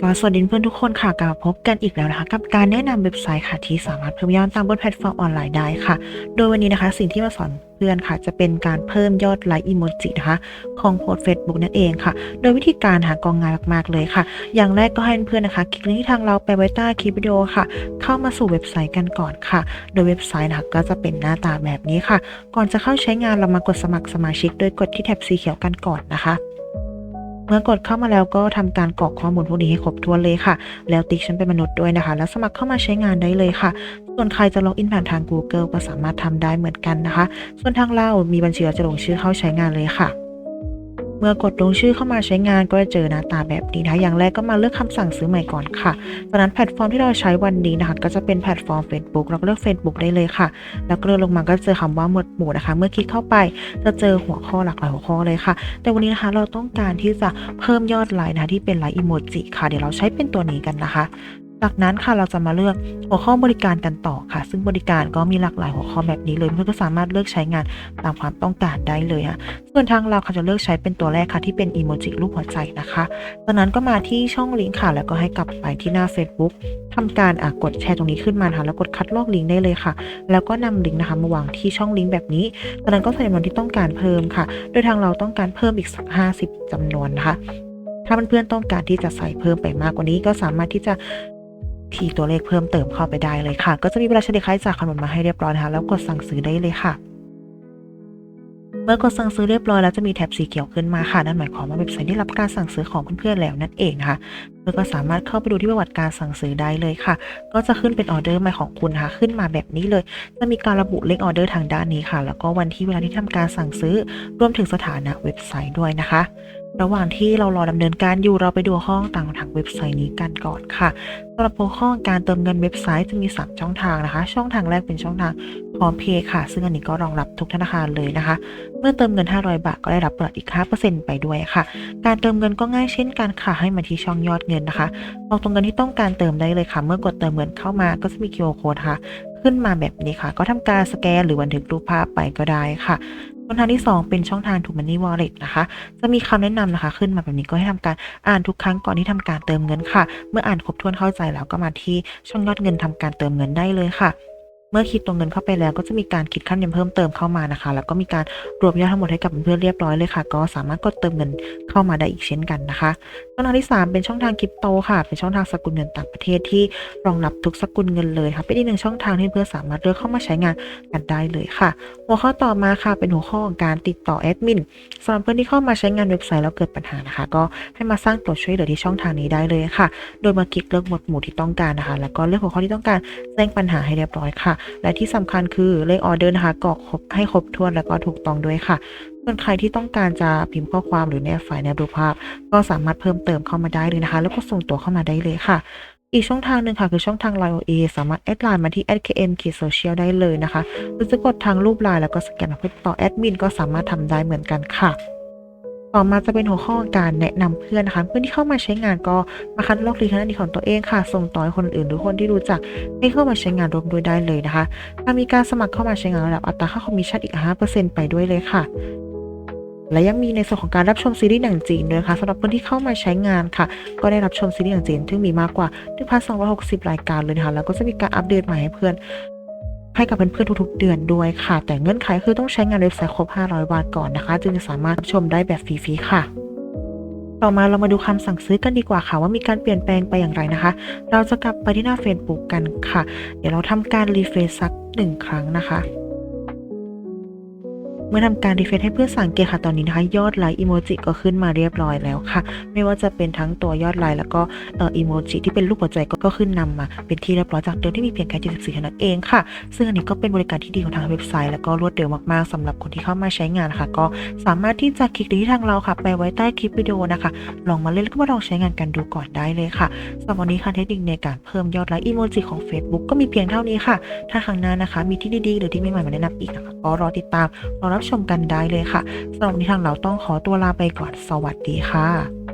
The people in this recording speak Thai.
ก็สวัสดีเพื่อนทุกคนค่ะกลับมาพบกันอีกแล้วนะคะ กับการแนะนำเว็บไซต์ค่ะที่สามารถเพิ่มยอดตามบนแพลตฟอร์มออนไลน์ได้ค่ะ โดยวันนี้นะคะสิ่งที่มาสอนเพื่อนค่ะ จะเป็นการเพิ่มยอดไลค์อีโมจินะคะของโพสเฟซบุ๊กนั่นเองค่ะ โดยวิธีการหากองงายมากๆเลยค่ะ อย่างแรกก็ให้เพื่อนนะคะ คลิกลิงก์ที่ทางเราไปไว้ใต้คลิปวิดีโอค่ะ เข้ามาสู่เว็บไซต์กันก่อนค่ะ โดยเว็บไซต์นะคะก็จะเป็นหน้าตาแบบนี้ค่ะ ก่อนจะเข้าใช้งานเรามากดสมัครสมาชิก โดยกดที่แท็บสีเขียวกันก่อนนะคะ เมื่อกดเข้ามาแล้วก็ทำการกรอกข้อมูลพวกนี้ให้ครบถ้วนเลยค่ะ แล้วติ๊กฉันเป็นมนุษย์ด้วยนะคะ แล้วสมัครเข้ามาใช้งานได้เลยค่ะ ส่วนใครจะล็อกอินผ่านทาง Google ก็สามารถทำได้เหมือนกันนะคะ ส่วนทางเรามีบัญชีเราจะลงชื่อเข้าใช้งานเลยค่ะ เมื่อกดลงชื่อเข้ามาใช้งานก็จะเจอหน้าตาแบบนี้นะคะ อย่างแรกก็มาเลือกคำสั่งซื้อใหม่ก่อนค่ะ จากนั้นแพลตฟอร์มที่เราใช้วันนี้นะคะ ก็จะเป็นแพลตฟอร์ม Facebook เราก็เลือก Facebook ได้เลยค่ะ แล้วก็เลื่อนลงมาก็เจอคำว่าหมวดหมู่นะคะ เมื่อคลิกเข้าไปจะเจอหัวข้อหลากหลายหัวข้อเลยค่ะ แต่วันนี้นะคะเราต้องการที่จะเพิ่มยอดไลค์นะคะที่เป็นไลค์อีโมจิค่ะ เดี๋ยวเราใช้เป็นตัวนี้กันนะคะ จากนั้นค่ะเราจะมาเลือกหัวข้อบริการกันต่อค่ะ ซึ่งบริการก็มีหลากหลายหัวข้อแบบนี้เลยเพื่อนก็สามารถเลือกใช้งานตามความต้องการได้เลยค่ะส่วนทางเราค่ะจะเลือกใช้เป็นตัวแรกค่ะที่เป็นอีโมจิรูปหัวใจนะคะจากนั้นก็มาที่ช่องลิงก์ค่ะ แล้วก็ให้กลับไปที่หน้า Facebook ทำการอะกดแชร์ตรงนี้ขึ้นมานะคะแล้วกดคัดลอกลิงก์ได้เลยค่ะ แล้วก็นำลิงก์นะคะมาวางที่ช่องลิงก์แบบนี้จากนั้นก็ใส่จำนวนที่ต้องการเพิ่มค่ะ โดยทางเราต้องการเพิ่มอีกสัก50จำนวนนะคะถ้าเพื่อนๆต้องการที่จะใส่เพิ่มไปมากกว่านี้ก็สามารถที่จะ คีย์ตัวเลขเพิ่มเติมเข้าไปได้เลยค่ะ ก็จะมีเวลาเฉลี่ยค่าใช้จ่ายคำนวณมาให้เรียบร้อยนะคะแล้วกดสั่งซื้อได้เลยค่ะ เมื่อกดสั่งซื้อเรียบร้อยแล้วจะมีแท็บสีเขียวขึ้นมาค่ะ นั่นหมายความว่าเว็บไซต์ได้รับการสั่งซื้อของเพื่อนๆแล้วนั่นเองนะคะเพื่อนก็สามารถเข้าไปดูที่ประวัติการสั่งซื้อได้เลยค่ะ ก็จะขึ้นเป็นออเดอร์ใหม่ของคุณค่ะ ขึ้นมาแบบนี้เลย จะมีการระบุเลขออเดอร์ทางด้านนี้ค่ะ แล้วก็วันที่เวลาที่ทำการสั่งซื้อ รวมถึงสถานะเว็บไซต์ด้วยนะคะ ระหว่างที่เรารอดำเนินการอยู่เราไปดูห้องต่างทางเว็บไซต์นี้กันก่อนค่ะสำหรับหัวข้อการเติมเงินเว็บไซต์จะมี 3 ช่องทางนะคะ ช่องทางแรกเป็นช่องทางพร้อมเพย์ค่ะ ซึ่งอันนี้ก็รองรับทุกธนาคารเลยนะคะ เมื่อเติมเงิน 500 บาทก็ได้รับเปิดอีก 5%ไปด้วยค่ะ การเติมเงินก็ง่ายเช่นกันค่ะ ให้มาที่ช่องยอดเงินนะคะกรอกตรงเงินที่ต้องการเติมได้เลยค่ะ เมื่อกดเติมเงินเข้ามาก็จะมี QR code ค่ะ ขึ้นมาแบบนี้ค่ะ ก็ทำการสแกนหรือบันทึกรูปภาพไปก็ได้ค่ะ ช่องทางที่ 2 เป็นช่องทาง t ูมันนี่วอลเล็ตนะคะ จะมีคำแนะนำนะคะ ขึ้นมาแบบนี้ก็ให้ทำการอ่านทุกครั้งก่อนที่ทำการเติมเงินค่ะ เมื่ออ่านครบถ้วนเข้าใจแล้วก็มาที่ช่องยอดเงินทำการเติมเงินได้เลยค่ะ มื่อคิดตัวเงินเข้าไปแล้วก็จะมีการคิดขั้นเงินเพิ่มเติมเข้ามานะคะ แล้วก็มีการรวมยอดทั้งหมดให้กับเพื่อนเรียบร้อยเลยค่ะ ก็สามารถกดเติมเงินเข้ามาได้อีกเช่นกันนะคะช่องทางที่ 3 เป็นช่องทางคริปโตค่ะ เป็นช่องทางสกุลเงินต่างประเทศที่รองรับทุกสกุลเงินเลยค่ะ เป็นอีกหนึ่งช่องทางที่เพื่อนสามารถเลือกเข้ามาใช้งานกันได้เลยค่ะ หัวข้อต่อมาค่ะ เป็นหัวข้อของการติดต่อแอดมินสำหรับเพื่อนที่เข้ามาใช้งานเว็บไซต์แล้วเกิดปัญหานะคะ ก็ให้มาสร้างตัวช่วยเหลือที่ช่องทางนี้ได้เลยค่ะ โดยมาคลิกเลือกหมวดหมู่ที่ต้องการนะคะ แล้วก็เลือกหัวข้อที่ต้องการแจ้งปัญหาให้เรียบร้อยค่ะและที่สำคัญคือเลขออเดอร์นะคะกรอกครบให้ครบถ้วนแล้วก็ถูกต้องด้วยค่ะส่วนใครที่ต้องการจะพิมพ์ข้อความหรือแนบไฟล์แนบรูปภาพ ก็สามารถเพิ่มเติมเข้ามาได้เลยนะคะ แล้วก็ส่งตัวเข้ามาได้เลยค่ะอีกช่องทางหนึ่งค่ะคือช่องทาง Line OA สามารถแอดไลน์มาที่ @km social ได้เลยนะคะหรือจะกดทางรูปไลน์แล้วก็สแกนเพื่อต่อแอดมินก็สามารถทำได้เหมือนกันค่ะ ต่อมาจะเป็นหัวข้อการแนะนำเพื่อนนะคะ เพื่อนที่เข้ามาใช้งานก็มาคัดลอกลิงก์ทางด้านดีของตัวเองค่ะ ส่งต่อให้คนอื่นหรือคนที่รู้จักให้เข้ามาใช้งานรวมด้วยได้เลยนะคะถ้ามีการสมัครเข้ามาใช้งานระดับอัตราค่าคอมมิชชั่นอีก 5%ไปด้วยเลยค่ะและยังมีในส่วนของการรับชมซีรีส์หนังจีนด้วยค่ะสำหรับคนที่เข้ามาใช้งานค่ะ ก็ได้รับชมซีรีส์หนังจีนซึ่มีมากกว่า 1,260 รายการเลยนะคะแล้วก็จะมีการอัปเดตใหม่ให้เพื่อน ให้กับเพื่อนๆทุกๆ เดือนด้วยค่ะ แต่เงื่อนไขคือต้องใช้งานเว็บไซต์ครบ 500บาทก่อนนะคะ จึงจะสามารถชมได้แบบฟรีๆค่ะต่อมาเรามาดูคำสั่งซื้อกันดีกว่าค่ะว่ามีการเปลี่ยนแปลงไปอย่างไรนะคะ เราจะกลับไปที่หน้า Facebook กันค่ะ เดี๋ยวเราทำการรีเฟรชสักหนึ่งครั้งนะคะ เมื่อทำการรีเฟรชให้เพื่อนสังเกตค่ะตอนนี้นะคะ ยอดไลค์อีโมจิก็ขึ้นมาเรียบร้อยแล้วค่ะ ไม่ว่าจะเป็นทั้งตัวยอดไลค์แล้วก็เอ่ออีโมจิที่เป็นรูปหัวใจก็ขึ้นนำมา เป็นที่เรียบร้อยจากเดิมที่มีเพียงแค่74เท่านั้นเองค่ะ ซึ่งอันนี้ก็เป็นบริการที่ดีของทางเว็บไซต์ แล้วก็รวดเร็วมากๆสำหรับคนที่เข้ามาใช้งานค่ะ ก็สามารถที่จะคลิกที่ทางเราค่ะ ไปไว้ใต้คลิปวิดีโอนะคะ ลองมาเล่นแล้วก็มาลองใช้งานกันดูก่อนได้เลยค่ะสำหรับวันนี้ค่ะเทคนิคในการเพิ่มยอดไลค์อีโมจิของ Facebook ก็มีเพียงเท่านี้ค่ะ ถ้าครั้งหน้านะคะ มีที่ดีๆหรือที่ใหม่ๆมาแนะนำอีกนะคะก็รอติดตามรอรับชมกันได้เลยค่ะสำหรับวันนี้ทางเราต้องขอตัวลาไปก่อนสวัสดีค่ะ